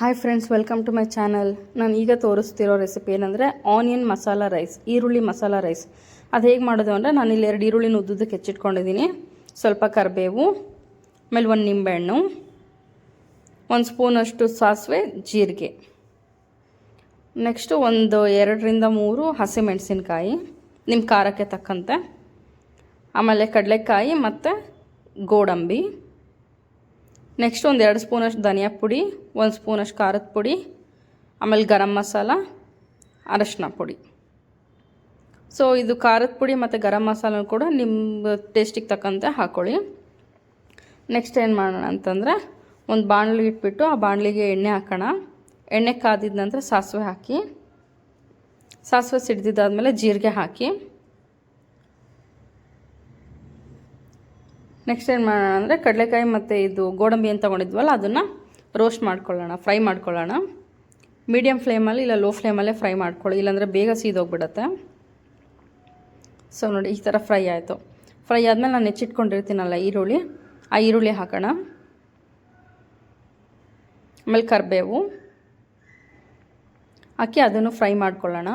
Hi friends welcome to my channel ನಾನು ಈಗ ತೋರಿಸ್ತಿರೋ ರೆಸಿಪಿ ಏನಂದರೆ ಆನಿಯನ್ ಮಸಾಲ ರೈಸ್ ಈರುಳ್ಳಿ ಮಸಾಲ ರೈಸ್ ಅದು ಹೇಗೆ ಮಾಡೋದು ಅಂದರೆ ನಾನು ಇಲ್ಲಿ ಎರಡು ಈರುಳ್ಳಿನ ಉದ್ದಕ್ಕೆ ಹೆಚ್ಚಿಟ್ಕೊಂಡಿದ್ದೀನಿ ಸ್ವಲ್ಪ ಕರಿಬೇವು, ಆಮೇಲೆ ಒಂದು ನಿಂಬೆಹಣ್ಣು, ಒಂದು ಸ್ಪೂನಷ್ಟು ಸಾಸಿವೆ, ಜೀರಿಗೆ. ನೆಕ್ಸ್ಟು ಒಂದು ಎರಡರಿಂದ ಮೂರು ಹಸಿಮೆಣಸಿನ್ಕಾಯಿ ನಿಮ್ಮ ಖಾರಕ್ಕೆ ತಕ್ಕಂತೆ. ಆಮೇಲೆ ಕಡಲೆಕಾಯಿ ಮತ್ತು ಗೋಡಂಬಿ. ನೆಕ್ಸ್ಟ್ ಒಂದು ಎರಡು ಸ್ಪೂನಷ್ಟು ಧನಿಯಾ ಪುಡಿ, ಒಂದು ಸ್ಪೂನಷ್ಟು ಖಾರದ ಪುಡಿ, ಆಮೇಲೆ ಗರಂ ಮಸಾಲ, ಅರಶಿನ ಪುಡಿ. ಸೊ ಇದು ಖಾರದ ಪುಡಿ ಮತ್ತು ಗರಂ ಮಸಾಲ ಕೂಡ ನಿಮ್ಮ ಟೇಸ್ಟಿಗೆ ತಕ್ಕಂತೆ ಹಾಕ್ಕೊಳ್ಳಿ ನೆಕ್ಸ್ಟ್ ಏನು ಮಾಡೋಣ ಅಂತಂದರೆ, ಒಂದು ಬಾಣಲಿ ಇಟ್ಬಿಟ್ಟು ಆ ಬಾಣಲಿಗೆ ಎಣ್ಣೆ ಹಾಕೋಣ. ಎಣ್ಣೆ ಕಾದಿದ ನಂತರ ಸಾಸಿವೆ ಹಾಕಿ. ಸಾಸಿವೆ ಸಿಡ್ದಿದ್ದಾದಮೇಲೆ ಜೀರಿಗೆ ಹಾಕಿ. ನೆಕ್ಸ್ಟ್ ಏನು ಮಾಡೋಣ ಅಂದರೆ ಕಡಲೆಕಾಯಿ ಮತ್ತು ಇದು ಗೋಡಂಬಿ ಅಂತ ತೊಗೊಂಡಿದ್ವಲ್ಲ, ಅದನ್ನು ರೋಸ್ಟ್ ಮಾಡ್ಕೊಳ್ಳೋಣ ಫ್ರೈ ಮಾಡ್ಕೊಳ್ಳೋಣ. ಮೀಡಿಯಮ್ ಫ್ಲೇಮಲ್ಲಿ ಇಲ್ಲ ಲೋ ಫ್ಲೇಮಲ್ಲೇ ಫ್ರೈ ಮಾಡ್ಕೊಳ್ಳಿ, ಇಲ್ಲಾಂದರೆ ಬೇಗ ಸೀದೋಗ್ಬಿಡುತ್ತೆ. ಸೊ ನೋಡಿ, ಈ ಥರ ಫ್ರೈ ಆಯಿತು. ಫ್ರೈ ಆದಮೇಲೆ ನಾನು ಹೆಚ್ಚಿಟ್ಕೊಂಡಿರ್ತೀನಲ್ಲ ಈರುಳ್ಳಿ, ಆ ಈರುಳ್ಳಿ ಹಾಕೋಣ. ಆಮೇಲೆ ಕರಿಬೇವು. ಹಾಕಿ ಅದನ್ನು ಫ್ರೈ ಮಾಡ್ಕೊಳ್ಳೋಣ.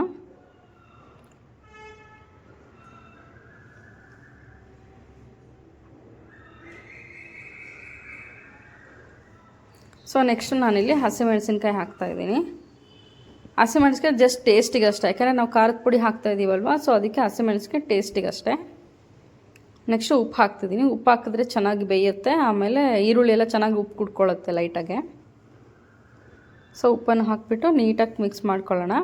ಸೊ ನೆಕ್ಸ್ಟ್ ನಾನಿಲ್ಲಿ ಹಸಿಮೆಣಸಿನ್ಕಾಯಿ ಹಾಕ್ತಾಯಿದ್ದೀನಿ ಹಸಿಮೆಣಸಿನ್ಕಾಯಿ ಜಸ್ಟ್ ಟೇಸ್ಟಿಗೆ ಅಷ್ಟೇ, ಯಾಕಂದರೆ ನಾವು ಖಾರದ ಪುಡಿ ಹಾಕ್ತಾ ಇದ್ದೀವಲ್ವ ಸೊ ಅದಕ್ಕೆ ಹಸಿಮೆಣಸಿನ್ಕಾಯಿ ಟೇಸ್ಟಿಗೆ ಅಷ್ಟೇ. ನೆಕ್ಸ್ಟ್ ಉಪ್ಪು ಹಾಕ್ತಿದ್ದೀನಿ ಉಪ್ಪು ಹಾಕಿದ್ರೆ ಚೆನ್ನಾಗಿ ಬೇಯುತ್ತೆ, ಆಮೇಲೆ ಈರುಳ್ಳಿ ಎಲ್ಲ ಚೆನ್ನಾಗಿ ಉಪ್ಪು ಕುಡ್ಕೊಳ್ಳುತ್ತೆ ಲೈಟಾಗೆ ಸೊ ಉಪ್ಪನ್ನು ಹಾಕಿಬಿಟ್ಟು ನೀಟಾಗಿ ಮಿಕ್ಸ್ ಮಾಡ್ಕೊಳ್ಳೋಣ.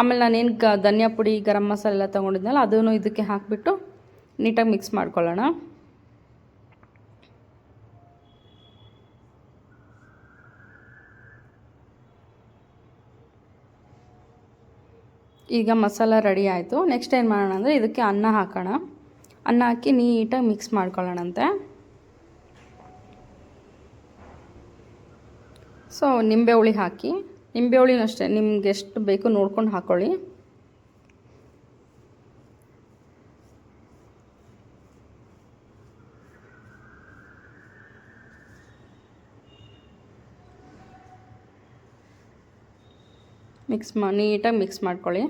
ಆಮೇಲೆ ನಾನೇನು ಗ, ಧನಿಯಾ ಪುಡಿ, ಗರಂ ಮಸಾಲೆ ಎಲ್ಲ ತೊಗೊಂಡಿದ್ನಲ್ಲ, ಅದನ್ನು ಇದಕ್ಕೆ ಹಾಕಿಬಿಟ್ಟು ನೀಟಾಗಿ ಮಿಕ್ಸ್ ಮಾಡ್ಕೊಳ್ಳೋಣ. ಈಗ ಮಸಾಲ ರೆಡಿ ಆಯಿತು. ನೆಕ್ಸ್ಟ್ ಏನು ಮಾಡೋಣ ಅಂದರೆ ಇದಕ್ಕೆ ಅನ್ನ ಹಾಕೋಣ. ಅನ್ನ ಹಾಕಿ ನೀಟಾಗಿ ಮಿಕ್ಸ್ ಮಾಡ್ಕೊಳ್ಳೋಣಂತೆ. ಸೊ ನಿಂಬೆ ಹುಳಿ ಹಾಕಿ. ನಿಂಬೆ ಹುಳಿನೂ ಅಷ್ಟೇ. ನಿಮ್ಗೆ ಎಷ್ಟು ಬೇಕು ನೋಡ್ಕೊಂಡು ಹಾಕ್ಕೊಳ್ಳಿ ಮಿಕ್ಸ್ ಮಾ ನೀಟಾಗಿ ಮಿಕ್ಸ್ ಮಾಡ್ಕೊಳ್ಳಿ.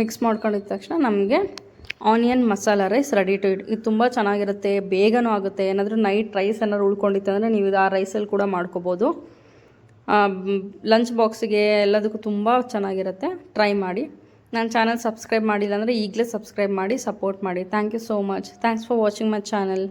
ಮಿಕ್ಸ್ ಮಾಡ್ಕೊಂಡಿದ ತಕ್ಷಣ ನಮಗೆ onion masala rice ready to eat ಇದು ತುಂಬ ಚೆನ್ನಾಗಿರುತ್ತೆ, ಬೇಗನೂ ಆಗುತ್ತೆ. ಏನಾದರೂ ನೈಟ್ ರೈಸ್ ಏನಾದ್ರು ಉಳ್ಕೊಂಡಿತ್ತು ಅಂದರೆ ನೀವು ಆ ರೈಸಲ್ಲಿ ಕೂಡ ಮಾಡ್ಕೋಬೋದು. ಲಂಚ್ ಬಾಕ್ಸಿಗೆ ಎಲ್ಲದಕ್ಕೂ ತುಂಬ ಚೆನ್ನಾಗಿರುತ್ತೆ. ಟ್ರೈ ಮಾಡಿ. ನನ್ನ ಚಾನಲ್ ಸಬ್ಸ್ಕ್ರೈಬ್ ಮಾಡಿಲ್ಲ ಅಂದರೆ ಈಗಲೇ ಸಬ್ಸ್ಕ್ರೈಬ್ ಮಾಡಿ ಸಪೋರ್ಟ್ ಮಾಡಿ. Thank you so much thanks for watching my channel